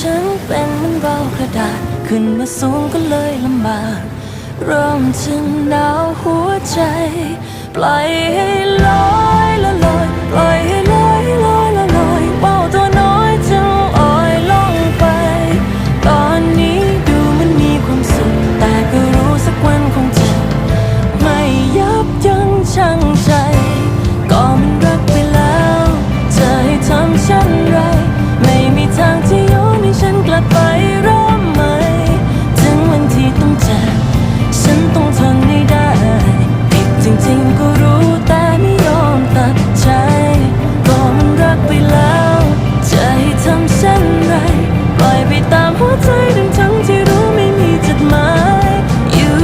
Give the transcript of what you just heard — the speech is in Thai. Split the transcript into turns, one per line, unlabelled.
ฉันเป็นมันเบากระดาษ ขึ้นมาสูงก็เลยลำบากริ่มจึงหนาวหัวใจปล่อยให้